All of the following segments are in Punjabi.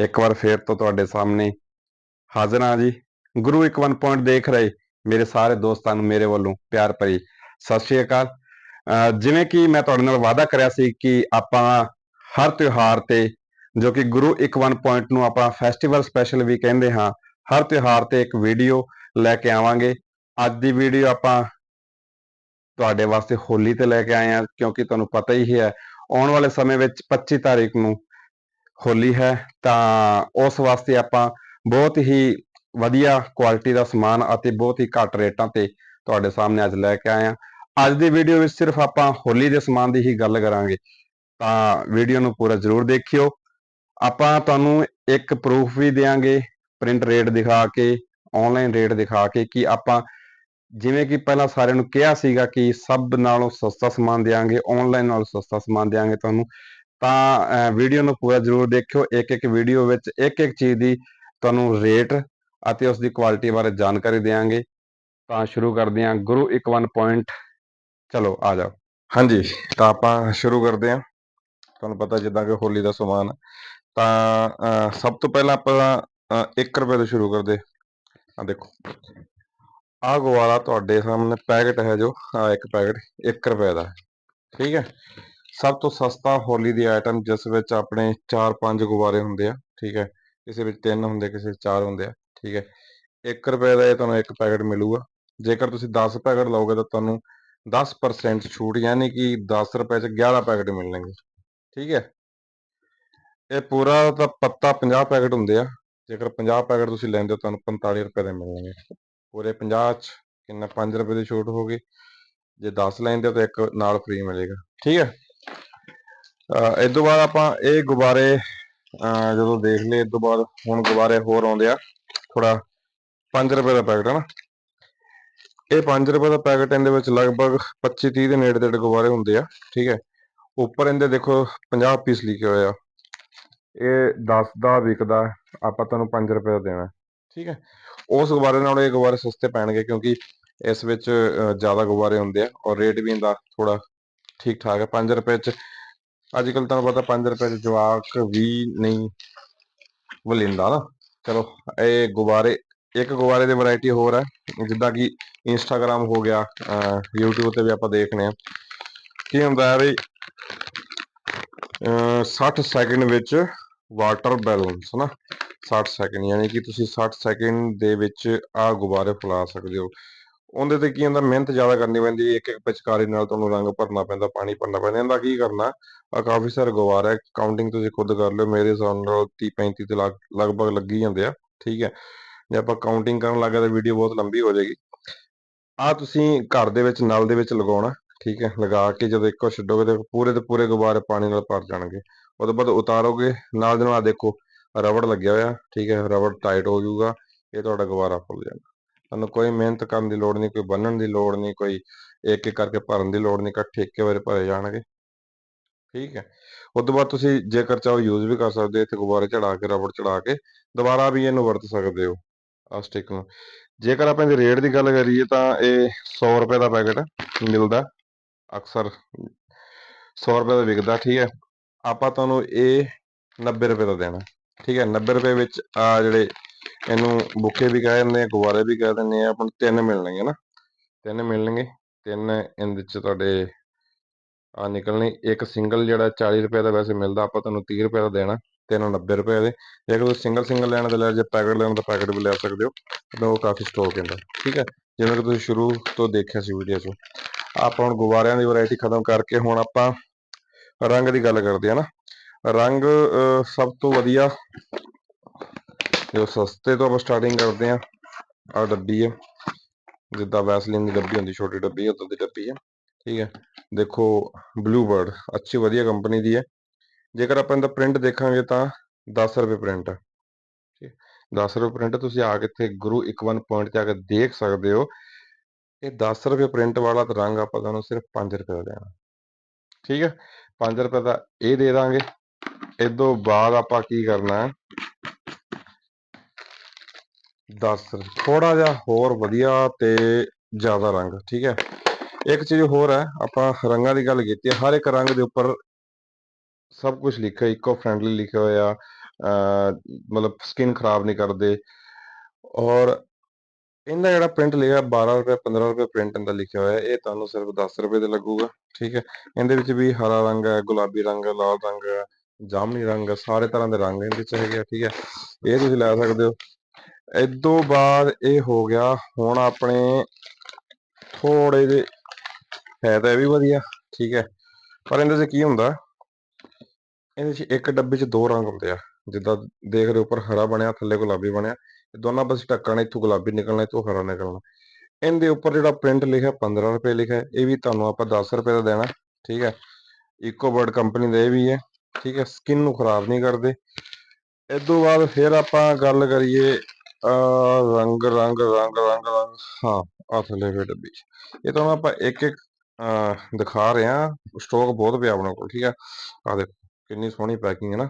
ਇੱਕ ਵਾਰ ਫੇਰ ਤੋਂ ਤੁਹਾਡੇ ਸਾਹਮਣੇ ਹਾਜ਼ਰ ਹਾਂ ਜੀ। ਗੁਰੂ ਇੱਕ ਵਨ ਪੁਆਇੰਟ ਦੇਖ ਰਹੇ ਮੇਰੇ ਸਾਰੇ ਦੋਸਤਾਂ ਨੂੰ, ਮੇਰੇ ਵੱਲੋਂ ਪਿਆਰ ਭਰੀ ਸਤਿ ਸ਼੍ਰੀ ਅਕਾਲ। ਅਹ ਜਿਵੇਂ ਕਿ ਮੈਂ ਤੁਹਾਡੇ ਨਾਲ ਵਾਅਦਾ ਕਰਿਆ ਸੀ ਕਿ ਆਪਾਂ ਹਰ ਤਿਉਹਾਰ ਤੇ, ਜੋ ਕਿ ਗੁਰੂ ਇੱਕ ਵਨ ਪੁਆਇੰਟ ਨੂੰ ਆਪਾਂ ਫੈਸਟੀਵਲ ਸਪੈਸ਼ਲ ਵੀ ਕਹਿੰਦੇ ਹਾਂ, ਹਰ ਤਿਉਹਾਰ ਤੇ ਇੱਕ ਵੀਡੀਓ ਲੈ ਕੇ ਆਵਾਂਗੇ। ਅੱਜ ਦੀ ਵੀਡੀਓ ਆਪਾਂ ਤੁਹਾਡੇ ਵਾਸਤੇ ਹੋਲੀ ਤੇ ਲੈ ਕੇ ਆਏ ਹਾਂ, ਕਿਉਂਕਿ ਤੁਹਾਨੂੰ ਪਤਾ ਹੀ ਹੈ, ਆਉਣ ਵਾਲੇ ਸਮੇਂ ਵਿੱਚ 25 ਤਾਰੀਖ ਨੂੰ ਹੋਲੀ ਹੈ, ਤਾਂ ਉਸ ਵਾਸਤੇ ਆਪਾਂ ਬਹੁਤ ਹੀ ਵਧੀਆ ਕੁਆਲਿਟੀ ਦਾ ਸਮਾਨ ਅਤੇ ਬਹੁਤ ਹੀ ਘੱਟ ਰੇਟਾਂ ਤੇ ਤੁਹਾਡੇ ਸਾਹਮਣੇ ਅੱਜ ਲੈ ਕੇ ਆਏ ਹਾਂ। ਅੱਜ ਦੀ ਵੀਡੀਓ ਵਿੱਚ ਸਿਰਫ ਆਪਾਂ ਹੋਲੀ ਦੇ ਸਮਾਨ ਦੀ ਹੀ ਗੱਲ ਕਰਾਂਗੇ। ਤਾਂ ਵੀਡੀਓ ਨੂੰ ਪੂਰਾ ਜ਼ਰੂਰ ਦੇਖਿਓ। ਆਪਾਂ ਤੁਹਾਨੂੰ ਇੱਕ ਪ੍ਰੂਫ ਵੀ ਦੇਵਾਂਗੇ ਪ੍ਰਿੰਟ ਰੇਟ ਦਿਖਾ ਕੇ ਆਨਲਾਈਨ ਰੇਟ ਦਿਖਾ ਕੇ ਕਿ ਆਪਾਂ ਜਿਵੇਂ ਕਿ ਪਹਿਲਾਂ ਸਾਰਿਆਂ ਨੂੰ ਕਿਹਾ ਸੀਗਾ ਕਿ ਸਭ ਨਾਲੋਂ ਸਸਤਾ ਸਮਾਨ ਦੇਵਾਂਗੇ ਆਨਲਾਈਨ ਨਾਲੋਂ ਸਸਤਾ ਸਮਾਨ ਦੇਵਾਂਗੇ ਤੁਹਾਨੂੰ। ਤਾਂ ਵੀਡੀਓ ਨੂੰ ਪੂਰਾ ਜ਼ਰੂਰ ਦੇਖਿਓ। ਇੱਕ ਇੱਕ ਵੀਡੀਓ ਵਿੱਚ ਇੱਕ ਇੱਕ ਚੀਜ਼ ਦੀ ਤੁਹਾਨੂੰ ਰੇਟ ਅਤੇ ਉਸ ਦੀ ਕੁਆਲਿਟੀ ਬਾਰੇ ਜਾਣਕਾਰੀ ਦੇਵਾਂਗੇ ਤਾਂ ਸ਼ੁਰੂ ਕਰਦੇ ਹਾਂ। ਗੁਰੂ ਇੱਕ ਵਨ ਪੁਆਇੰਟ ਚਲੋ, ਆ ਜਾਓ। ਹਾਂਜੀ, ਤਾਂ ਆਪਾਂ ਸ਼ੁਰੂ ਕਰਦੇ ਹਾਂ। ਤੁਹਾਨੂੰ ਪਤਾ ਜਿੱਦਾਂ ਕਿ ਹੋਲੀ ਦਾ ਸਮਾਨ ਤਾਂ ਸਭ ਤੋਂ ਪਹਿਲਾਂ ਆਪਾਂ 1 ਰੁਪਏ ਤੋਂ ਸ਼ੁਰੂ ਕਰਦੇ ਆ ਦੇਖੋ। ਆਹ ਗੁਬਾਰਾ ਤੁਹਾਡੇ ਸਾਹਮਣੇ ਪੈਕਟ ਹੈ ਜੋ। ਆ ਇੱਕ ਪੈਕਟ 1 ਰੁਪਏ ਦਾ। ਠੀਕ ਹੈ। ਸਭ ਤੋਂ ਸਸਤਾ ਹੋਲੀ ਦੀ ਆਈਟਮ ਜਿਸ ਵਿੱਚ ਆਪਣੇ 4-5 ਗੁਬਾਰੇ ਹੁੰਦੇ ਆ, ਠੀਕ ਹੈ, ਕਿਸੇ ਵਿੱਚ 3 ਹੁੰਦੇ, ਕਿਸੇ ਵਿੱਚ 4 ਹੁੰਦੇ ਆ, ਠੀਕ ਹੈ 1 ਰੁਪਏ ਦਾ ਇਹ ਤੁਹਾਨੂੰ ਇੱਕ ਪੈਕੇਟ ਮਿਲੂਗਾ, ਜੇਕਰ ਤੁਸੀਂ 10 ਪੈਕੇਟ ਲਓਗੇ ਤਾਂ ਤੁਹਾਨੂੰ 10% ਛੂਟ, ਯਾਨੀ ਕਿ 10 ਰੁਪਏ ਚ 11 ਪੈਕੇਟ ਮਿਲਣਗੇ, ਠੀਕ ਹੈ, ਇਹ ਪੂਰਾ ਤਾਂ ਪੱਤਾ 50 ਪੈਕੇਟ ਹੁੰਦੇ ਆ, ਜੇਕਰ 50 ਪੈਕੇਟ ਤੁਸੀਂ ਲੈਂਦੇ ਹੋ ਤੁਹਾਨੂੰ 45 ਰੁਪਏ ਦੇ ਮਿਲਣਗੇ, ਪੂਰੇ 50 ਚ ਕਿੰਨਾ 5 ਰੁਪਏ ਦੀ ਛੂਟ ਗਈ, ਜੇ 10 ਲੈਂਦੇ ਹੋ ਤਾਂ ਇੱਕ ਨਾਲ ਫ੍ਰੀ ਮਿਲੇਗਾ, ਠੀਕ ਹੈ ਇਸ ਤੋਂ ਬਾਅਦ ਆਪਾਂ ਇਹ ਗੁਬਾਰੇ ਜਦੋਂ ਦੇਖ ਲਏ ਇਸ ਤੋਂ ਬਾਅਦ ਹੁਣ ਗੁਬਾਰੇ ਹੋਰ ਆਉਂਦੇ ਆ। ਥੋੜਾ 5 ਰੁਪਏ ਦਾ ਪੈਕਟ ਹੈ ਨਾ। ਇਹ 5 ਰੁਪਏ ਦਾ ਪੈਕਟ ਇਹਦੇ ਵਿੱਚ ਲਗਭਗ 25 30 ਦੇ ਨੇੜੇ ਤੇੜੇ ਗੁਬਾਰੇ ਹੁੰਦੇ ਆ, ਠੀਕ ਹੈ। ਉੱਪਰ ਇਹਦੇ ਦੇਖੋ 50 ਪੀਸ ਲਿਖੇ ਹੋਏ ਆ। ਇਹ 10 ਦਾ ਵਿਕਦਾ, ਆਪਾਂ ਤੁਹਾਨੂੰ 5 ਰੁਪਏ ਦਾ ਦੇਣਾ, ਠੀਕ ਹੈ। ਉਸ ਗੁਬਾਰੇ ਨਾਲ ਇਹ ਗੁਬਾਰੇ ਸਸਤੇ ਪੈਣਗੇ ਕਿਉਂਕਿ ਇਸ ਵਿੱਚ ਜ਼ਿਆਦਾ ਗੁਬਾਰੇ ਹੁੰਦੇ ਆ ਔਰ ਰੇਟ ਵੀ ਇਹਦਾ ਥੋੜਾ ਠੀਕ ਠਾਕ ਹੈ। 5 ਰੁਪਏ ਚ ਅੱਜ ਕੱਲ ਤੁਹਾਨੂੰ ਪਤਾ 5 ਰੁਪਏ ਚ ਜਵਾਕ ਵੀ ਨਹੀਂ ਵਲਿੰਦਾ ਨਾ। ਚਲੋ, ਇਹ ਗੁਬਾਰੇ, ਇੱਕ ਗੁਬਾਰੇ ਦੀ ਵੈਰਾਈਟੀ ਹੋਰ ਹੈ। ਜਿੱਦਾਂ ਕਿ ਇੰਸਟਾਗ੍ਰam ਹੋ ਗਿਆ YouTube ਤੇ ਵੀ ਆਪਾਂ ਦੇਖਨੇ ਆ ਕੀ ਹੁੰਦਾ ਹੈ ਵੀ, ਅਹ 60 ਸੈਕਿੰਡ ਵਿੱਚ ਵਾਟਰ ਬੈਲੂਨਸ ਹਨਾ। 60 ਸੈਕਿੰਡ ਯਾਨੀ ਕਿ ਤੁਸੀਂ 60 ਸੈਕਿੰਡ ਦੇ ਵਿੱਚ ਆ ਗੁਬਾਰੇ ਫੁਲਾ ਸਕਦੇ ਹੋ। ਉਹਦੇ ਤੇ ਕੀ ਹੁੰਦਾ, ਮਿਹਨਤ ਜ਼ਿਆਦਾ ਕਰਨੀ ਪੈਂਦੀ ਇੱਕ ਇੱਕ ਪਿਚਕਾਰੀ ਨਾਲ ਤੁਹਾਨੂੰ ਰੰਗ ਭਰਨਾ ਪੈਂਦਾ, ਪਾਣੀ ਭਰਨਾ ਪੈਂਦਾ, ਇਹਦਾ ਕੀ ਕਰਨਾ ਆ ਕਾਫੀ ਸਾਰਾ ਸਾਰੇ ਹੈ ਕਾਊਂਟਿੰਗ ਤੁਸੀਂ ਖੁਦ ਕਰ ਲਿਓ, ਮੇਰੇ ਹਿਸਾਬ ਨਾਲ 30 35 ਤੇ ਲਗ- ਲਗਭਗ ਲੱਗੀ ਜਾਂਦੇ ਆ, ਠੀਕ ਹੈ। ਜੇ ਆਪਾਂ ਕਾਊਂਟਿੰਗ ਕਰਨ ਲੱਗੇ ਤਾਂ ਵੀਡੀਓ ਬਹੁਤ ਲੰਬੀ ਹੋ ਜਾਏਗੀ। ਆ ਤੁਸੀਂ ਘਰ ਦੇ ਵਿੱਚ, ਨਲ ਦੇ ਵਿੱਚ ਲਗਾਉਣਾ, ਠੀਕ ਹੈ, ਲਗਾ ਕੇ ਜਦੋਂ ਇੱਕੋ ਛੱਡੋਗੇ ਤੇ ਪੂਰੇ ਦੇ ਪੂਰੇ ਗੁਬਾਰੇ ਪਾਣੀ ਨਾਲ ਭਰ ਜਾਣਗੇ। ਉਹ ਤੋਂ ਬਾਅਦ ਉਤਾਰੋਗੇ, ਨਾਲ ਦੇ ਨਾਲ ਦੇਖੋ, ਰਬੜ ਲੱਗਿਆ ਹੋਇਆ, ਠੀਕ ਹੈ, ਰਬੜ ਟਾਈਟ ਹੋ ਜਾਊਗਾ, ਇਹ ਤੁਹਾਡਾ ਗੁਬਾਰਾ ਫੁੱਲ ਜਾਣਾ ਤੁਹਾਨੂੰ ਕੋਈ ਮਿਹਨਤ ਕਰਨ ਦੀ ਲੋੜ ਨਹੀਂ, ਕੋਈ ਬੰਨਣ ਦੀ ਲੋੜ ਨਹੀਂ, ਕੋਈ ਇੱਕ ਇੱਕ ਕਰਕੇ ਭਰਨ ਦੀ ਲੋੜ ਨਹੀਂ ਇਕੱਠੇ ਇੱਕੇ ਵਾਰੇ ਭਰੇ ਜਾਣਗੇ। ਠੀਕ ਹੈ। ਉਸ ਤੋਂ ਬਾਅਦ ਤੁਸੀਂ ਜੇਕਰ ਚਾਹੋ ਯੂਜ਼ ਵੀ ਕਰ ਸਕਦੇ ਹੋ, ਇੱਥੇ ਗੁਬਾਰੇ ਚੜਾ ਕੇ, ਰਬੜ ਚੜਾ ਕੇ, ਦੁਬਾਰਾ ਵੀ ਇਹਨੂੰ ਵਰਤ ਸਕਦੇ ਹੋ ਆ ਸਟਿਕ ਨੂੰ। ਜੇਕਰ ਆਪਾਂ ਇਹਦੇ ਰੇਟ ਦੀ ਗੱਲ ਕਰੀਏ ਤਾਂ ਇਹ 100 ਰੁਪਏ ਦਾ ਪੈਕੇਟ ਮਿਲਦਾ, ਅਕਸਰ 100 ਰੁਪਏ ਦਾ ਵਿਕਦਾ, ਠੀਕ ਹੈ। ਆਪਾਂ ਤੁਹਾਨੂੰ ਇਹ 90 ਰੁਪਏ ਦਾ ਦੇਣਾ, ਠੀਕ ਹੈ। 90 ਰੁਪਏ ਵਿੱਚ ਆ ਜਿਹੜੇ ਇਹਨੂੰ ਬੁੱਕੇ ਵੀ ਕਹਿ ਦਿੰਦੇ ਆ, ਗੁਬਾਰੇ ਵੀ ਕਹਿ ਦਿੰਦੇ ਆ, ਆਪਾਂ ਨੂੰ ਤਿੰਨ ਮਿਲਣਗੇ ਨਾ। ਤਿੰਨ ਮਿਲਣਗੇ, ਤਿੰਨ ਇਹਦੇ ਚ ਤੁਹਾਡੇ ਆ ਨਿਕਲਣੇ। ਇੱਕ ਸਿੰਗਲ ਜਿਹੜਾ 40 ਰੁਪਏ ਦਾ ਵੈਸੇ ਮਿਲਦਾ, ਆਪਾਂ ਤੁਹਾਨੂੰ 30 ਰੁਪਏ ਦਾ ਦੇਣਾ, ਤਿੰਨ 90 ਰੁਪਏ ਦੇ। ਜੇਕਰ ਤੁਸੀਂ ਸਿੰਗਲ ਸਿੰਗਲ ਲੈਣਾ ਤਾਂ ਲੈ ਜੇ ਪੈਕਟ ਲੈਣਾ ਤਾਂ ਪੈਕਟ ਵੀ ਲੈ ਸਕਦੇ ਹੋ, ਤਾਂ ਉਹ ਕਾਫੀ ਸਟਾਕ ਹੁੰਦਾ ਠੀਕ ਹੈ। ਜਿਵੇਂ ਕਿ ਤੁਸੀਂ ਸ਼ੁਰੂ ਤੋਂ ਦੇਖਿਆ ਸੀ ਵੀਡੀਓ 'ਚ। ਆਪਾਂ ਹੁਣ ਗੁਬਾਰਿਆਂ ਦੀ ਵੈਰਾਈਟੀ ਖਤਮ ਕਰਕੇ ਹੁਣ ਆਪਾਂ ਰੰਗ ਦੀ ਗੱਲ ਕਰਦੇ ਆ ਨਾ। ਰੰਗ ਸਭ ਤੋਂ ਵਧੀਆ ਜੋ ਸਸਤੇ ਤੋਂ ਆਪਾਂ ਸਟਾਰਟਿੰਗ ਕਰਦੇ ਆ ਆ ਡੱਬੀ ਹੈ। ਜਿੱਦਾਂ ਵੈਸਲੀਨ ਦੀ ਡੱਬੀ ਹੁੰਦੀ, ਛੋਟੀ ਡੱਬੀ ਉਦੋਂ ਦੀ ਡੱਬੀ ਹੈ। ਠੀਕ ਹੈ। ਦੇਖੋ ਬਲੂ ਬਰਡ ਅੱਛੀ ਵਧੀਆ ਕੰਪਨੀ ਦੀ ਹੈ। ਜੇਕਰ ਆਪਾਂ ਇਹਦਾ ਪ੍ਰਿੰਟ ਦੇਖਾਂਗੇ ਤਾਂ 10 ਰੁਪਏ ਪ੍ਰਿੰਟ ਹੈ। ਠੀਕ 10 ਰੁਪਏ ਪ੍ਰਿੰਟ ਤੁਸੀਂ ਆ ਕੇ ਇੱਥੇ ਗੁਰੂ 11 ਪੁਆਇੰਟ ਤੇ ਆ ਕੇ ਦੇਖ ਸਕਦੇ ਹੋ। ਇਹ 10 ਰੁਪਏ ਪ੍ਰਿੰਟ ਵਾਲਾ ਰੰਗ ਆਪਾਂ ਤੁਹਾਨੂੰ ਸਿਰਫ 5 ਰੁਪਏ ਦਾ ਦੇਣਾ। ਠੀਕ ਹੈ। 5 ਰੁਪਏ ਦਾ ਇਹ ਦੇ ਦਾਂਗੇ। ਇਸ ਤੋਂ ਬਾਅਦ ਆਪਾਂ ਕੀ ਕਰਨਾ ਹੈ? 10 ਥੋੜਾ ਜਿਹਾ ਹੋਰ ਵਧੀਆ ਤੇ ਜ਼ਿਆਦਾ ਰੰਗ, ਠੀਕ ਹੈ? ਇੱਕ ਚੀਜ਼ ਹੋਰ ਹੈ, ਆਪਾਂ ਰੰਗਾਂ ਦੀ ਗੱਲ ਕੀਤੀ ਹਰ ਇੱਕ ਰੰਗ ਦੇ ਉੱਪਰ ਸਭ ਕੁਝ ਲਿਖਿਆ ਇਕੋ ਫ੍ਰੈਂਡਲੀ ਲਿਖਿਆ ਹੋਇਆ ਮਤਲਬ ਸਕਿਨ ਖਰਾਬ ਨਹੀਂ ਕਰਦੇ। ਔਰ ਇਹਦਾ ਜਿਹੜਾ ਪ੍ਰਿੰਟ ਲਿਖਿਆ 12 ਰੁਪਏ 15 ਰੁਪਏ ਪ੍ਰਿੰਟ ਇਹਦਾ ਲਿਖਿਆ ਹੋਇਆ, ਇਹ ਤੁਹਾਨੂੰ ਸਿਰਫ 10 ਰੁਪਏ ਦੇ ਲੱਗੂਗਾ, ਠੀਕ ਹੈ? ਇਹਦੇ ਵਿੱਚ ਵੀ ਹਰਾ ਰੰਗ ਹੈ, ਗੁਲਾਬੀ ਰੰਗ ਹੈ, ਲਾਲ ਰੰਗ ਹੈ, ਜਾਮਨੀ ਰੰਗ ਸਾਰੇ ਤਰ੍ਹਾਂ ਦੇ ਰੰਗ ਇਹਦੇ ਵਿੱਚ ਹੈਗੇ ਆ, ਠੀਕ ਹੈ? ਇਹ ਤੁਸੀਂ ਲੈ ਸਕਦੇ ਹੋ। ਇਸ ਤੋਂ ਬਾਅਦ ਇਹ ਹੋ ਗਿਆ, ਹੁਣ ਆਪਣੇ ਥੋੜੇ ਜਿਹੇ ਹੈ ਤਾਂ ਇਹ ਵੀ ਵਧੀਆ, ਠੀਕ ਹੈ। ਪਰ ਇਹਦੇ 'ਚ ਕੀ ਹੁੰਦਾ, ਇਹਦੇ 'ਚ ਇੱਕ ਡੱਬੇ 'ਚ ਦੋ ਰੰਗ ਹੁੰਦੇ ਆ, ਜਿੱਦਾਂ ਦੇਖ ਰਹੇ ਉੱਪਰ ਹਰਾ ਬਣਿਆ, ਥੱਲੇ ਗੁਲਾਬੀ ਬਣਿਆ ਦੋਨਾਂ ਪਾਸੇ ਢੱਕਣ ਇੱਥੋਂ ਗੁਲਾਬੀ ਨਿਕਲਣਾ, ਇੱਥੋਂ ਹਰਾ ਨਿਕਲਣਾ। ਇਹਦੇ ਉੱਪਰ ਜਿਹੜਾ ਪ੍ਰਿੰਟ ਲਿਖਿਆ 15 ਰੁਪਏ ਲਿਖਿਆ, ਇਹ ਵੀ ਤੁਹਾਨੂੰ ਆਪਾਂ 10 ਰੁਪਏ ਦਾ ਦੇਣਾ, ਠੀਕ ਹੈ। ਇਕੋਵਰਡ ਕੰਪਨੀ ਦਾ ਇਹ ਵੀ ਹੈ, ਠੀਕ ਹੈ ਸਕਿਨ ਨੂੰ ਖਰਾਬ ਨਹੀਂ ਕਰਦੇ। ਇਸ ਤੋਂ ਬਾਅਦ ਫਿਰ ਆਪਾਂ ਗੱਲ ਕਰੀਏ ਅਹ ਰੰਗ ਰੰਗ ਰੰਗ ਰੰਗ ਰੰਗ, ਹਾਂ ਆ ਡੱਬੀ। ਇਹ ਤੁਹਾਨੂੰ ਆਪਾਂ ਇੱਕ ਇੱਕ ਦਿਖਾ ਰਹੇ ਹਾਂ। ਸਟਾਕ ਬਹੁਤ ਪਿਆ ਆਪਣੇ ਕੋਲ, ਠੀਕ ਹੈ ਆ ਦੇਖੋ, ਕਿੰਨੀ ਸੋਹਣੀ ਪੈਕਿੰਗ ਹੈ ਨਾ।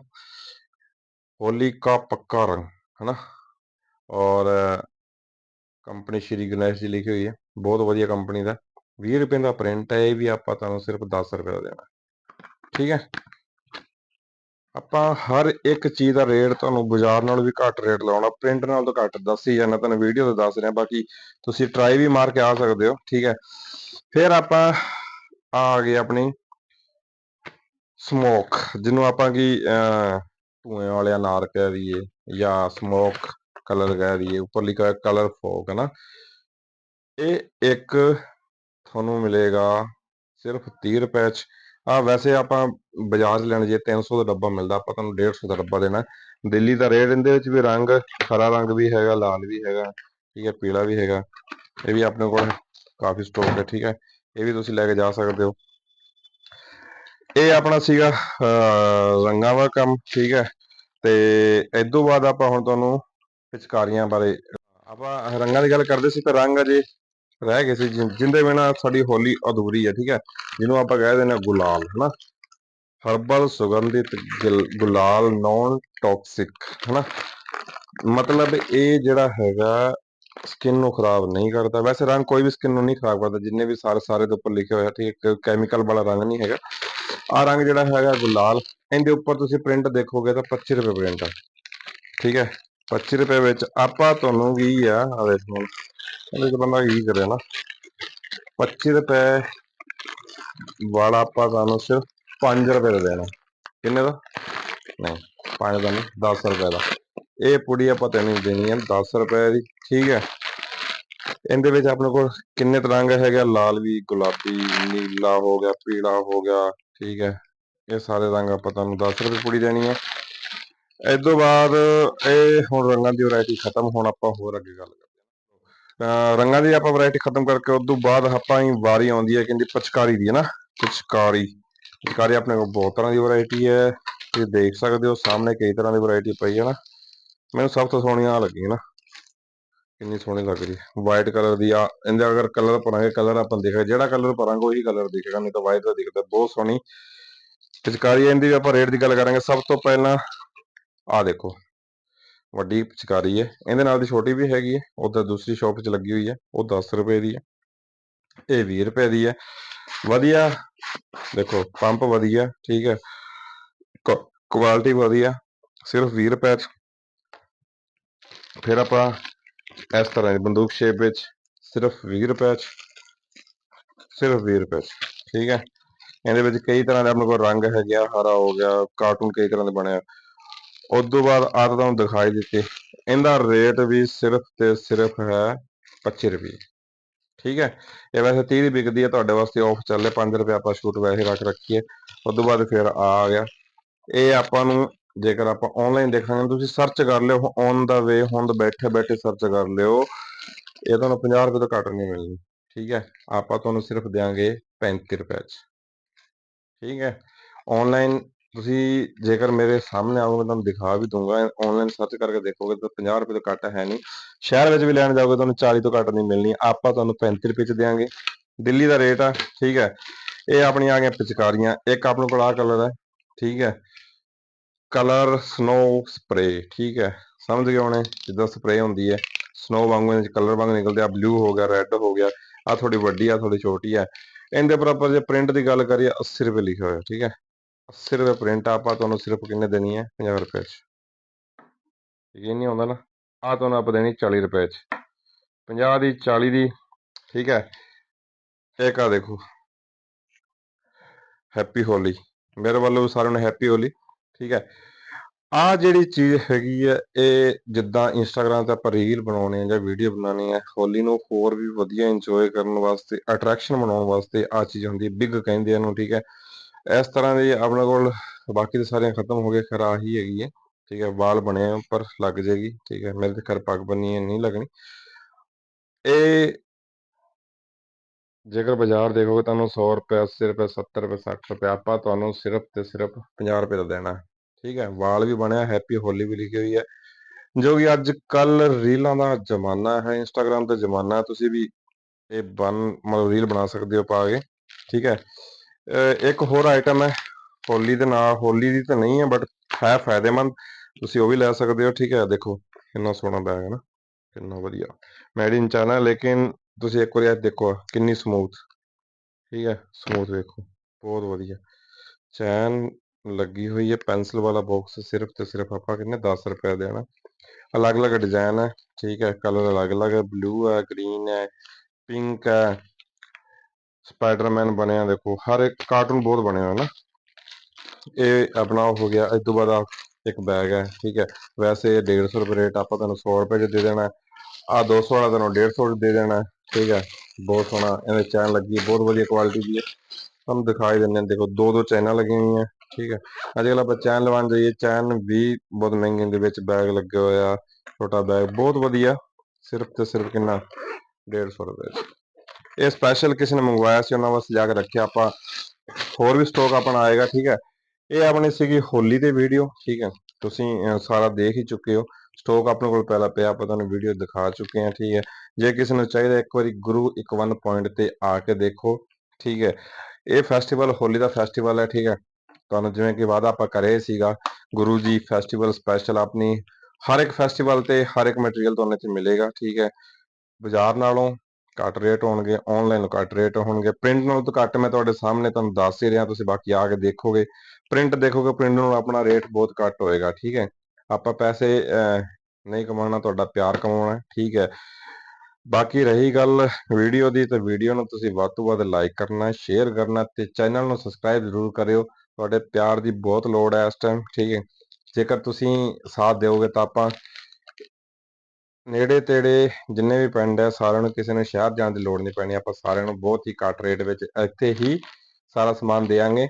ਹੋਲੀ ਕਾ ਪੱਕਾ ਰੰਗ ਹੈ ਨਾ ਔਰ ਕੰਪਨੀ ਸ਼੍ਰੀ ਗਣੇਸ਼ ਜੀ ਲਿਖੀ ਹੋਈ ਹੈ। ਬਹੁਤ ਵਧੀਆ ਕੰਪਨੀ ਦਾ। 20 ਰੁਪਏ ਦਾ ਪ੍ਰਿੰਟ ਹੈ, ਇਹ ਵੀ ਆਪਾਂ ਤੁਹਾਨੂੰ ਸਿਰਫ 10 ਰੁਪਏ ਦਾ ਦੇਣਾ। ਠੀਕ ਹੈ। ਆਪਾਂ ਹਰ ਇੱਕ ਚੀਜ਼ ਦਾ ਰੇਟ ਤੁਹਾਨੂੰ ਬਾਜ਼ਾਰ ਨਾਲੋਂ ਵੀ ਘੱਟ ਰੇਟ ਲਾਉਣਾ ਪ੍ਰਿੰਟ ਨਾਲ ਤਾਂ ਘੱਟ ਦੱਸ ਹੀ ਜਾਣਾ ਤੁਹਾਨੂੰ ਵੀਡੀਓ ਤੇ ਦੱਸ ਰਿਹਾ, ਬਾਕੀ ਤੁਸੀਂ ਟਰਾਈ ਵੀ ਮਾਰ ਕੇ ਆ ਸਕਦੇ ਹੋ, ਠੀਕ ਹੈ। ਫਿਰ ਆਪਾਂ ਆ ਗਏ ਆਪਣੀ ਸਮੋਕ ਜਿਹਨੂੰ ਆਪਾਂ ਕੀ ਧੂਏ ਵਾਲੇ ਅਨਾਰ ਕਹਿ ਦਈਏ ਜਾਂ ਸਮੋਕ ਕਲਰ ਕਹਿ ਦਈਏ ਉੱਪਰ ਲਿਖਿਆ ਕਲਰ ਫੋਕ ਹੈ ਨਾ। ਇਹ ਇੱਕ ਤੁਹਾਨੂੰ ਮਿਲੇਗਾ ਸਿਰਫ 30 ਰੁਪਏ ਚ ਆ ਵੈਸੇ ਆਪਾਂ ਬਾਜ਼ਾਰ ਲੈਣ ਜੇ 300 ਦਾ ਡੱਬਾ ਮਿਲਦਾ, ਆਪਾਂ ਤੁਹਾਨੂੰ 150 ਦਾ ਡੱਬਾ ਦੇਣਾ। ਦਿੱਲੀ ਦਾ ਰੇਟ ਇਹਦੇ ਵਿੱਚ ਵੀ ਰੰਗ, ਹਰਾ ਰੰਗ ਵੀ ਹੈਗਾ, ਲਾਲ ਵੀ ਹੈਗਾ, ਠੀਕ ਹੈ, ਪੀਲਾ ਵੀ ਹੈਗਾ। ਇਹ ਵੀ ਆਪਣੇ ਕੋਲ ਕਾਫੀ ਸਟਾਕ ਹੈ, ਠੀਕ ਹੈ। ਇਹ ਵੀ ਤੁਸੀਂ ਲੈ ਕੇ ਜਾ ਸਕਦੇ ਹੋ। ਇਹ ਆਪਣਾ ਸੀਗਾ ਰੰਗਾਂ ਦਾ ਕੰਮ, ਠੀਕ ਹੈ। ਤੇ ਇਸ ਤੋਂ ਬਾਅਦ ਆਪਾਂ ਹੁਣ ਤੁਹਾਨੂੰ ਪਿਚਕਾਰੀਆਂ ਬਾਰੇ, ਆਪਾਂ ਰੰਗਾਂ ਦੀ ਗੱਲ ਕਰਦੇ ਸੀ, ਤਾਂ ਰੰਗ ਅਜੇ ਰਹਿ ਗਏ ਸੀ, ਜਿ- ਜਿੰਦੇ ਬਿਨਾ ਸਾਡੀ ਹੋਲੀ ਅਧੂਰੀ ਹੈ, ਠੀਕ ਹੈ? ਜਿਹਨੂੰ ਆਪਾਂ ਕਹਿ ਦਿੰਦੇ ਹਾਂ ਗੁਲਾਲ, ਹਨਾ? ਹਰਬਲ ਸੁਗੰਧਿਤ ਗੁਲਾਲ ਨੌਨ ਟੌਕਸਿਕ ਹਨਾ? ਮਤਲਬ ਇਹ ਜਿਹੜਾ ਹੈਗਾ ਸਕਿਨ ਨੂੰ ਖਰਾਬ ਨਹੀਂ ਕਰਦਾ। ਵੈਸੇ ਰੰਗ ਕੋਈ ਵੀ ਸਕਿਨ ਨੂੰ ਨਹੀਂ ਖਰਾਬ ਕਰਦਾ, ਜਿੰਨੇ ਵੀ ਸਾਰੇ ਸਾਰੇ ਦੇ ਉੱਪਰ ਲਿਖਿਆ ਹੋਇਆ ਠੀਕ ਹੈ ਕੈਮੀਕਲ ਵਾਲਾ ਰੰਗ ਨਹੀਂ ਹੈਗਾ। ਆ ਰੰਗ ਜਿਹੜਾ ਹੈਗਾ ਗੁਲਾਲ, ਇਹਦੇ ਉੱਪਰ ਤੁਸੀਂ ਪ੍ਰਿੰਟ ਦੇਖੋਗੇ ਤਾਂ 25 ਰੁਪਏ ਪ੍ਰਿੰਟ ਆ, ਠੀਕ ਹੈ? 25 ਰੁਪਏ ਵਿੱਚ ਆਪਾਂ ਤੁਹਾਨੂੰ ਕੀ ਆ ਆ ਦੇਖੋ ਹੁਣ ਬੰਦਾ ਕੀ ਕਰੇ ਨਾ 25 ਰੁਪਏ ਵਾਲਾ ਆਪਾਂ ਤੁਹਾਨੂੰ ਸਿਰਫ 5 ਰੁਪਏ ਦਾ ਦੇਣਾ। ਕਿੰਨੇ ਦਾ? ਨਹੀਂ 5 ਦਾ ਨਹੀਂ 10 ਰੁਪਏ ਦਾ। ਇਹ ਪੁੜੀ ਆਪਾਂ ਤੈਨੂੰ ਦੇਣੀ ਹੈ 10 ਰੁਪਏ ਦੀ ਠੀਕ ਹੈ? ਇਹਦੇ ਵਿੱਚ ਆਪਣੇ ਕੋਲ ਕਿੰਨੇ ਤਰ੍ਹਾਂ ਦੇ ਹੈਗੇ ਆ, ਲਾਲ ਵੀ ਗੁਲਾਬੀ ਨੀਲਾ ਹੋ ਗਿਆ ਪੀਲਾ ਹੋ ਗਿਆ ਠੀਕ ਹੈ? ਇਹ ਸਾਰੇ ਰੰਗ ਆਪਾਂ ਤੁਹਾਨੂੰ 10 ਰੁਪਏ ਪੁੜੀ ਦੇਣੀ ਹੈ ਇਸ ਤੋਂ ਬਾਅਦ ਇਹ ਹੁਣ ਰੰਗਾਂ ਦੀ ਵੈਰਾਈਟੀ ਖਤਮ ਹੋਣ ਆਪਾਂ ਹੋਰ ਅੱਗੇ ਗੱਲ ਕਰਦੇ ਹਾਂ। ਰੰਗਾਂ ਦੀ ਆਪਾਂ ਵੈਰਾਈਟੀ ਖਤਮ ਕਰਕੇ ਉਸ ਤੋਂ ਬਾਅਦ ਆਪਾਂ ਹੀ ਵਾਰੀ ਆਉਂਦੀ ਹੈ, ਕਹਿੰਦੀ ਪਚਕਾਰੀ ਦੀ ਹੈ ਨਾ, ਪਿਚਕਾਰੀ। ਪਿਚਕਾਰੀ ਆਪਣੇ ਕੋਲ ਬਹੁਤ ਤਰ੍ਹਾਂ ਦੀ ਵੈਰਾਈਟੀ ਹੈ, ਤੁਸੀਂ ਦੇਖ ਸਕਦੇ ਹੋ, ਸਾਹਮਣੇ ਕਈ ਤਰ੍ਹਾਂ ਦੀ ਵੈਰਾਈਟੀ ਪਈ ਹੈ ਨਾ। ਮੈਨੂੰ ਸਭ ਤੋਂ ਸੋਹਣੀ ਆ ਲੱਗੀ ਨਾ। ਕਿੰਨੀ ਸੋਹਣੀ ਲੱਗ ਰਹੀ ਵਾਈਟ ਕਲਰ ਦੀ ਆ, ਇਹਦੇ ਅਗਰ ਕਲਰ ਭਰਾਂਗੇ ਕਲਰ ਆਪਾਂ ਦੇਖਿਆ ਜਿਹੜਾ ਕਲਰ ਭਰਾਂਗੇ, ਉਹੀ ਕਲਰ ਦਿਖੇਗਾ, ਨਹੀਂ ਤਾਂ ਵਾਈਟ ਦਾ ਦਿਖਦਾ, ਬਹੁਤ ਸੋਹਣੀ। ਪਿਚਕਾਰੀ ਇਹਦੀ ਆਪਾਂ ਰੇਟ ਦੀ ਗੱਲ ਕਰਾਂਗੇ। ਸਭ ਤੋਂ ਪਹਿਲਾਂ ਆ ਦੇਖੋ, ਵੱਡੀ ਪਿਚਕਾਰੀ ਹੈ। ਇਹਦੇ ਨਾਲ ਦੀ ਛੋਟੀ ਵੀ ਹੈਗੀ ਹੈ ਉਧਰ ਦੂਸਰੀ ਸ਼ਾਪ 'ਚ ਲੱਗੀ ਹੋਈ ਹੈ, ਉਹ 10 ਰੁਪਏ ਦੀ ਹੈ। ਇਹ 20 ਰੁਪਏ ਦੀ ਹੈ। ਵਧੀਆ, ਦੇਖੋ ਪੰਪ ਵਧੀਆ, ਠੀਕ ਹੈ। ਕੁਆਲਿਟੀ ਵਧੀਆ, ਸਿਰਫ 20 ਰੁਪਏ 'ਚ। ਫਿਰ ਆਪਾਂ ਇਸ ਤਰ੍ਹਾਂ ਦੀ ਬੰਦੂਕ ਸ਼ੇਪ ਵਿੱਚ ਸਿਰਫ 20 ਰੁਪਏ 'ਚ, ਸਿਰਫ 20 ਰੁਪਏ 'ਚ, ਠੀਕ ਹੈ। ਇਹਦੇ ਵਿੱਚ ਕਈ ਤਰ੍ਹਾਂ ਦੇ ਆਪਣੇ ਕੋਲ ਰੰਗ ਹੈਗੇ ਹਰਾ ਹੋ ਗਿਆ ਕਾਰਟੂਨ ਕਈ ਤਰ੍ਹਾਂ ਦੇ ਬਣਿਆ ਉਸ ਤੋਂ ਬਾਅਦ ਆ ਤੁਹਾਨੂੰ ਦਿਖਾਈ ਦਿੱਤੇ। ਇਹਦਾ ਰੇਟ ਵੀ ਸਿਰਫ ਤੇ ਸਿਰਫ ਹੈ 25 ਰੁਪਏ। ਠੀਕ ਹੈ? ਇਹ ਵੈਸੇ 30 ਦੀ ਵਿਕਦੀ ਹੈ, ਤੁਹਾਡੇ ਵਾਸਤੇ ਆਫ ਚੱਲ 5 ਰੁਪਏ ਆਪਾਂ ਛੂਟ ਵੈਸੇ ਰੱਖ ਰੱਖੀ ਉਸ ਤੋਂ ਬਾਅਦ ਫਿਰ ਆ ਗਿਆ। ਇਹ ਆਪਾਂ ਨੂੰ ਜੇਕਰ ਆਪਾਂ ਆਨਲਾਈਨ ਦੇਖਾਂਗੇ, ਤੁਸੀਂ ਸਰਚ ਕਰ ਲਿਓ ਔਨ ਦਾ ਵੇ ਹੁਣ ਬੈਠੇ ਬੈਠੇ ਸਰਚ ਕਰ ਲਿਓ। ਇਹ ਤੁਹਾਨੂੰ 50 ਰੁਪਏ ਤੋਂ ਘੱਟ ਨਹੀਂ ਮਿਲਣੀ ਠੀਕ ਹੈ? ਆਪਾਂ ਤੁਹਾਨੂੰ ਸਿਰਫ ਦਿਆਂਗੇ 35 ਰੁਪਏ ਚ। ਠੀਕ ਹੈ? ਆਨਲਾਈਨ ਤੁਸੀਂ ਜੇਕਰ ਮੇਰੇ ਸਾਹਮਣੇ ਆਓਗੇ ਮੈਂ ਤੁਹਾਨੂੰ ਦਿਖਾ ਵੀ ਦੂੰਗਾ ਆਨਲਾਈਨ ਸਰਚ ਕਰਕੇ ਦੇਖੋਗੇ ਤਾਂ 50 ਰੁਪਏ ਤੋਂ ਘੱਟ ਹੈ ਨਹੀਂ। ਸ਼ਹਿਰ ਵਿੱਚ ਵੀ ਲੈਣ ਜਾਓਗੇ ਤੁਹਾਨੂੰ 40 ਤੋਂ ਘੱਟ ਨਹੀਂ ਮਿਲਣੀ, ਆਪਾਂ ਤੁਹਾਨੂੰ 35 ਰੁਪਏ ਚ ਦਿਆਂਗੇ। ਦਿੱਲੀ ਦਾ ਰੇਟ ਆ, ਠੀਕ ਹੈ। ਇਹ ਆਪਣੀਆਂ ਆ ਗਈਆਂ ਪਿਚਕਾਰੀਆਂ, ਇੱਕ ਆਪਣੇ ਕੋਲ ਆ ਕਲਰ ਹੈ, ਠੀਕ ਹੈ। ਕਲਰ ਸਨੋ ਸਪਰੇ ਠੀਕ ਹੈ। ਸਮਝ ਗਏ ਹੋਣੇ, ਜਿੱਦਾਂ ਸਪਰੇ ਹੁੰਦੀ ਹੈ। ਸਨੋ ਵਾਂਗੂ ਇਹਦੇ ਕਲਰ ਵਾਂਗ ਨਿਕਲਦੇ ਆ ਬਲੂ ਹੋ ਗਿਆ ਰੈੱਡ ਹੋ ਗਿਆ ਆ ਥੋੜੀ ਵੱਡੀ ਆ ਥੋੜੀ ਛੋਟੀ ਆ ਇਹਦੇ ਪ੍ਰੋਪਰ ਜੇ ਪ੍ਰਿੰਟ ਦੀ ਗੱਲ ਕਰੀਏ 80 ਰੁਪਏ ਲਿਖਿਆ ਹੋਇਆ, ਠੀਕ ਹੈ। 80 ਰੁਪਏ ਪ੍ਰਿੰਟ ਆਪਾਂ ਤੁਹਾਨੂੰ ਸਿਰਫ ਕਿੰਨੇ ਦੇਣੀ ਹੈ? 50 ਰੁਪਏ ਚ। ਯਕੀਨ ਨਹੀਂ ਆਉਂਦਾ ਨਾ? ਆ ਤੁਹਾਨੂੰ ਆਪਾਂ ਦੇਣੀ 40 ਰੁਪਏ ਚ। 50 ਦੀ 40 ਦੀ, ਠੀਕ ਹੈ? ਇੱਕ ਆ ਦੇਖੋ। ਹੈਪੀ ਹੋਲੀ ਮੇਰੇ ਵੱਲੋਂ ਸਾਰਿਆਂ ਨੂੰ ਹੈਪੀ ਹੋਲੀ ਠੀਕ ਹੈ? ਆ ਜਿਹੜੀ ਚੀਜ਼ ਹੈਗੀ ਹੈ, ਇਹ ਜਿੱਦਾਂ ਇੰਸਟਾਗ੍ਰam ਤੇ ਆਪਾਂ ਰੀਲ ਬਣਾਉਣੇ ਆ ਜਾਂ ਵੀਡੀਓ ਬਣਾਉਣੀ ਹੈ ਹੋਲੀ ਨੂੰ ਹੋਰ ਵੀ ਵਧੀਆ ਇੰਜੋਏ ਕਰਨ ਵਾਸਤੇ ਅਟਰੈਕਸ਼ਨ ਬਣਾਉਣ ਵਾਸਤੇ ਆ ਚੀਜ਼ ਹੁੰਦੀ ਹੈ ਬਿਗ ਕਹਿੰਦੇ ਇਹਨੂੰ, ਠੀਕ ਹੈ? ਇਸ ਤਰ੍ਹਾਂ ਦੀ ਆਪਣੇ ਕੋਲ ਬਾਕੀ ਤਾਂ ਸਾਰੀਆਂ ਖਤਮ ਹੋ ਗਏ ਖੈਰ ਆਹੀ ਹੈਗੀ ਹੈ। ਠੀਕ ਹੈ, ਵਾਲ ਬਣੇ ਉੱਪਰ, ਲੱਗ ਜਾਏਗੀ। ਠੀਕ ਹੈ, ਮੇਰੇ ਤੇ ਖੈਰ ਪੱਗ ਬੰਨੀ ਹੈ, ਨਹੀਂ ਲੱਗਣੀ। ਇਹ ਜੇਕਰ ਬਾਜ਼ਾਰ ਦੇਖੋਗੇ ਤੁਹਾਨੂੰ 100 ਰੁਪਏ 80 ਰੁਪਏ 70 ਰੁਪਏ 60 ਰੁਪਏ ਆਪਾਂ ਤੁਹਾਨੂੰ ਸਿਰਫ ਤੇ ਸਿਰਫ 50 ਰੁਪਏ ਦਾ ਦੇਣਾ ਠੀਕ ਹੈ, ਵਾਲ ਵੀ ਬਣਿਆ, ਹੈਪੀ ਹੋਲੀ ਵੀ ਲਿਖੀ ਹੋਈ ਹੈ। ਜੋ ਕਿ ਅੱਜ ਕੱਲ ਰੀਲਾਂ ਦਾ ਜ਼ਮਾਨਾ ਹੈ ਇੰਸਟਾਗ੍ਰam ਦਾ ਜ਼ਮਾਨਾ ਤੁਸੀਂ ਵੀ ਇਹ ਬਨ ਮਤਲਬ ਰੀਲ ਬਣਾ ਸਕਦੇ ਹੋ ਪਾ ਕੇ। ਠੀਕ ਹੈ ਇੱਕ ਹੋਰ ਆਈਟਮ ਹੈ, ਹੋਲੀ ਦੇ ਨਾਲ, ਹੋਲੀ ਦੀ ਤਾਂ ਨਹੀਂ ਹੈ ਬਟ ਹੈ ਫਾਇਦੇਮੰਦ। ਤੁਸੀਂ ਉਹ ਵੀ ਲੈ ਸਕਦੇ ਹੋ, ਠੀਕ ਹੈ, ਦੇਖੋ, ਕਿੰਨਾ ਸੋਹਣਾ ਬੈਗ ਹੈ ਨਾ, ਕਿੰਨਾ ਵਧੀਆ। ਮੈਡ ਇਨ ਚਾਈਨਾ ਲੇਕਿਨ ਤੁਸੀਂ ਇੱਕ ਵਾਰੀ ਇਹ ਦੇਖੋ, ਕਿੰਨੀ ਸਮੂਥ ਠੀਕ ਹੈ ਸਮੂਥ ਵੇਖੋ, ਬਹੁਤ ਵਧੀਆ। ਚੈਨ ਲੱਗੀ ਹੋਈ ਹੈ ਪੈਨਸਲ ਵਾਲਾ ਬਾਕਸ ਸਿਰਫ ਤੇ ਸਿਰਫ ਆਪਾਂ ਕਿੰਨੇ 10 ਰੁਪਏ ਦੇਣਾ ਅਲੱਗ-ਅਲੱਗ ਡਿਜ਼ਾਈਨ ਹੈ, ਠੀਕ ਹੈ ਕਲਰ ਅਲੱਗ-ਅਲੱਗ ਹੈ ਬਲੂ ਹੈ ਗ੍ਰੀਨ ਹੈ ਪਿੰਕ ਹੈ ਸਪਾਈਡਰਮੈਨ ਬਣਿਆ, ਦੇਖੋ, ਹਰ ਇੱਕ ਕਾਰਟੂਨ ਬਹੁਤ ਬਣੇ ਹੋਏ ਨਾ। ਇਹ ਆਪਣਾ ਹੋ ਗਿਆ, ਇਸ ਤੋਂ ਬਾਅਦ ਇੱਕ ਬੈਗ ਹੈ, ਠੀਕ ਹੈ। ਵੈਸੇ ਇਹ 150 ਰੁਪਏ ਰੇਟ ਆਪਾਂ ਤੁਹਾਨੂੰ 100 ਰੁਪਏ ਦੇ ਦੇਣਾ ਆ 200 ਵਾਲਾ ਤੁਹਾਨੂੰ 150 ਦੇ ਦੇਣਾ ਠੀਕ ਹੈ। ਬਹੁਤ ਸੋਹਣਾ, ਇਹਦੇ ਚੈਨ ਲੱਗੀ ਬਹੁਤ ਵਧੀਆ ਕੁਆਲਿਟੀ ਦੀ ਹੈ। ਤੁਹਾਨੂੰ ਦਿਖਾਈ ਦਿੰਦੇ ਹਾਂ, ਦੇਖੋ, ਦੋ ਦੋ ਚੈਨਾਂ ਲੱਗੀਆਂ ਹੋਈਆਂ, ਠੀਕ ਹੈ। ਅੱਜ ਕੱਲ੍ਹ ਆਪਾਂ ਚੈਨ ਲਵਾਉਣ ਜਾਈਏ, ਚੈਨ ਵੀ ਬਹੁਤ ਮਹਿੰਗੇ ਦੇ ਵਿੱਚ ਬੈਗ ਲੱਗਿਆ ਹੋਇਆ, ਛੋਟਾ ਬੈਗ ਬਹੁਤ ਵਧੀਆ, ਸਿਰਫ ਤੇ ਸਿਰਫ ਕਿੰਨਾ? 150 ਰੁਪਏ ਇਹ ਸਪੈਸ਼ਲ ਕਿਸੇ ਨੇ ਮੰਗਵਾਇਆ ਸੀ, ਉਹਨਾਂ ਵਾਸਤੇ ਜਾ ਕੇ ਰੱਖਿਆ, ਆਪਾਂ ਹੋਰ ਵੀ ਸਟਾਕ ਆਪਣਾ ਆਏਗਾ, ਠੀਕ ਹੈ। ਇਹ ਆਪਣੀ ਸੀਗੀ ਹੋਲੀ ਤੇ ਵੀਡੀਓ ਠੀਕ ਹੈ। ਤੁਸੀਂ ਸਾਰਾ ਦੇਖ ਹੀ ਚੁੱਕੇ ਹੋ। ਸਟਾਕ ਆਪਣੇ ਕੋਲ ਪਹਿਲਾਂ ਪਿਆ, ਆਪਾਂ ਤੁਹਾਨੂੰ ਵੀਡੀਓ ਦਿਖਾ ਚੁੱਕੇ ਹਾਂ, ਠੀਕ ਹੈ। ਜੇ ਕਿਸੇ ਨੂੰ ਚਾਹੀਦਾ, ਇੱਕ ਵਾਰੀ ਗੁਰੂ 51 ਪੁਆਇੰਟ ਤੇ ਆ ਕੇ ਦੇਖੋ, ਠੀਕ ਹੈ। ਇਹ ਫੈਸਟੀਵਲ ਹੋਲੀ ਦਾ ਫੈਸਟੀਵਲ ਹੈ, ਠੀਕ ਹੈ। ਤੁਹਾਨੂੰ ਜਿਵੇਂ ਕਿ ਵਾਅਦਾ ਆਪਾਂ ਕਰੇ ਸੀਗਾ, ਗੁਰੂ ਜੀ ਫੈਸਟੀਵਲ ਸਪੈਸ਼ਲ ਆਪਣੀ, ਹਰ ਇੱਕ ਫੈਸਟੀਵਲ ਤੇ ਹਰ ਇੱਕ ਮਟੀਰੀਅਲ ਤੁਹਾਨੂੰ ਇੱਥੇ ਮਿਲੇਗਾ, ਠੀਕ ਹੈ। ਬਾਜ਼ਾਰ ਨਾਲੋਂ ਘੱਟ ਰੇਟ ਹੋਣਗੇ ਆਨਲਾਈਨ ਘੱਟ ਰੇਟ ਹੋਣਗੇ। ਪ੍ਰਿੰਟ ਨਾਲੋਂ ਤਾਂ ਘੱਟ ਮੈਂ ਤੁਹਾਡੇ ਸਾਹਮਣੇ ਤੁਹਾਨੂੰ ਦੱਸ ਹੀ ਰਿਹਾ, ਤੁਸੀਂ ਬਾਕੀ ਆ ਕੇ ਦੇਖੋਗੇ। ਪ੍ਰਿੰਟ ਦੇਖੋਗੇ ਪ੍ਰਿੰਟ ਨਾਲੋਂ ਆਪਣਾ ਰੇਟ ਬਹੁਤ ਘੱਟ ਹੋਏਗਾ, ਠੀਕ ਹੈ। ਆਪਾਂ ਪੈਸੇ ਨਹੀਂ ਕਮਾਉਣਾ, ਤੁਹਾਡਾ ਪਿਆਰ ਕਮਾਉਣਾ, ਠੀਕ ਹੈ। ਬਾਕੀ ਰਹੀ ਗੱਲ ਵੀਡੀਓ ਦੀ, ਤਾਂ ਵੀਡੀਓ ਨੂੰ ਤੁਸੀਂ ਵੱਧ ਤੋਂ ਵੱਧ ਲਾਈਕ ਕਰਨਾ ਸ਼ੇਅਰ ਕਰਨਾ, ਤੇ ਚੈਨਲ ਨੂੰ ਸਬਸਕ੍ਰਾਈਬ ਜ਼ਰੂਰ ਕਰਿਓ। ਤੁਹਾਡੇ ਪਿਆਰ ਦੀ ਬਹੁਤ ਲੋੜ ਹੈ ਇਸ ਟਾਈਮ ਠੀਕ ਹੈ। ਜੇਕਰ ਤੁਸੀਂ ਸਾਥ ਦਿਓਗੇ ਤਾਂ ਆਪਾਂ ਨੇੜੇ ਤੇੜੇ ਜਿੰਨੇ ਵੀ ਪਿੰਡ ਹੈ ਸਾਰਿਆਂ ਨੂੰ ਕਿਸੇ ਨੂੰ ਸ਼ਹਿਰ ਜਾਣ ਦੀ ਲੋੜ ਨਹੀਂ ਪੈਣੀ। ਆਪਾਂ ਸਾਰਿਆਂ ਨੂੰ ਬਹੁਤ ਹੀ ਘੱਟ ਰੇਟ ਵਿੱਚ ਇੱਥੇ ਹੀ ਸਾਰਾ ਸਮਾਨ ਦੇਵਾਂਗੇ।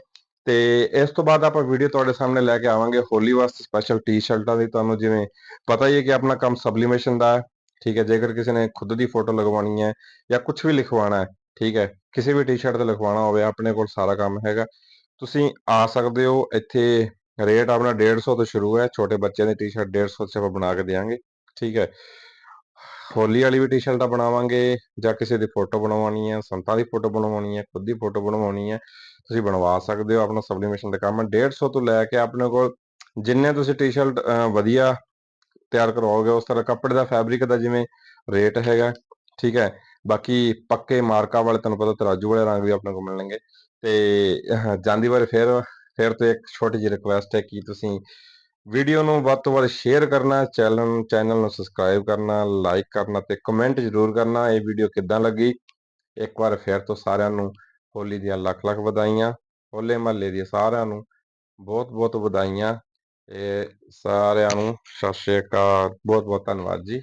ਤੇ ਇਸ ਤੋਂ ਬਾਅਦ ਆਪਾਂ ਵੀਡੀਓ ਤੁਹਾਡੇ ਸਾਹਮਣੇ ਲੈ ਕੇ ਆਵਾਂਗੇ ਹੋਲੀ ਵਾਸਤੇ ਸਪੈਸ਼ਲ ਟੀ-ਸ਼ਰਟਾਂ ਦੀ। ਤੁਹਾਨੂੰ ਜਿਵੇਂ ਪਤਾ ਹੀ ਹੈ ਕਿ ਆਪਣਾ ਕੰਮ ਸਬਲੀਮੇਸ਼ਨ ਦਾ ਹੈ, ਠੀਕ ਹੈ? ਜੇਕਰ ਕਿਸੇ ਨੇ ਖੁਦ ਦੀ ਫੋਟੋ ਲਗਵਾਉਣੀ ਹੈ ਜਾਂ ਕੁਝ ਵੀ ਲਿਖਵਾਉਣਾ ਹੈ, ਠੀਕ ਹੈ? ਕਿਸੇ ਵੀ ਟੀ-ਸ਼ਰਟ ਤੇ ਲਿਖਵਾਉਣਾ ਹੋਵੇ, ਆਪਣੇ ਕੋਲ ਸਾਰਾ ਕੰਮ ਹੈਗਾ। ਤੁਸੀਂ ਆ ਸਕਦੇ ਹੋ, ਇੱਥੇ ਰੇਟ ਆਪਣਾ 150 ਤੋਂ ਸ਼ੁਰੂ ਹੈ। ਛੋਟੇ ਬੱਚਿਆਂ ਦੀ ਟੀ-ਸ਼ਰਟ 150 ਚ ਆਪਾਂ ਬਣਾ ਕੇ ਦੇਵਾਂਗੇ ਠੀਕ ਹੈ? ਹੋਲੀ ਵਾਲੀ ਵੀ ਟੀ-ਸ਼ਰਟਾਂ ਬਣਾਵਾਂਗੇ ਜਾਂ ਕਿਸੇ ਦੀ ਫੋਟੋ ਬਣਵਾਉਣੀ ਹੈ, ਸੰਤਾਂ ਦੀ ਫੋਟੋ ਬਣਵਾਉਣੀ ਹੈ, ਖੁਦ ਦੀ ਫੋਟੋ ਬਣਵਾਉਣੀ ਹੈ, ਤੁਸੀਂ ਬਣਵਾ ਸਕਦੇ ਹੋ ਆਪਣਾ ਸਬਲੀਮੇਸ਼ਨ ਦਾ ਕੰਮ। 150 ਤੋਂ ਲੈ ਕੇ ਆਪਣੇ ਕੋਲ ਜਿੰਨੇ ਤੁਸੀਂ ਟੀ-ਸ਼ਰਟ ਵਧੀਆ ਤਿਆਰ ਕਰਵਾਓਗੇ, ਉਸ ਤਰ੍ਹਾਂ ਕੱਪੜੇ ਦਾ ਫੈਬਰਿਕ ਦਾ ਜਿਵੇਂ ਰੇਟ ਹੈਗਾ, ਠੀਕ ਹੈ। ਬਾਕੀ ਪੱਕੇ ਮਾਰਕਾ ਵਾਲੇ ਤੁਹਾਨੂੰ ਪਤਾ ਤਰਾਜੂ ਵਾਲੇ ਰੰਗ ਵੀ ਆਪਣੇ ਕੋਲ ਮਿਲਣਗੇ। ਤੇ ਜਾਂਦੀ ਵਾਰ ਫਿਰ ਫਿਰ ਤੋਂ ਇੱਕ ਛੋਟੀ ਜਿਹੀ ਰਿਕੁਐਸਟ ਹੈ ਕਿ ਤੁਸੀਂ ਵੀਡੀਓ ਨੂੰ ਵੱਧ ਤੋਂ ਵੱਧ ਸ਼ੇਅਰ ਕਰਨਾ ਚੈਨਲ ਚੈਨਲ ਨੂੰ ਸਬਸਕ੍ਰਾਈਬ ਕਰਨਾ ਲਾਈਕ ਕਰਨਾ ਤੇ ਕਮੈਂਟ ਜ਼ਰੂਰ ਕਰਨਾ ਇਹ ਵੀਡੀਓ ਕਿੱਦਾਂ ਲੱਗੀ। ਇੱਕ ਵਾਰ ਫਿਰ ਤੋਂ ਸਾਰਿਆਂ ਨੂੰ ਹੋਲੀ ਦੀਆਂ ਲੱਖ ਲੱਖ ਵਧਾਈਆਂ, ਹੋਲੇ ਮਹੱਲੇ ਦੀਆਂ ਸਾਰਿਆਂ ਨੂੰ ਬਹੁਤ ਬਹੁਤ ਵਧਾਈਆਂ। ਇਹ ਸਾਰਿਆਂ ਨੂੰ ਸਤਿ ਸ਼੍ਰੀ ਅਕਾਲ, ਬਹੁਤ ਬਹੁਤ ਧੰਨਵਾਦ ਜੀ।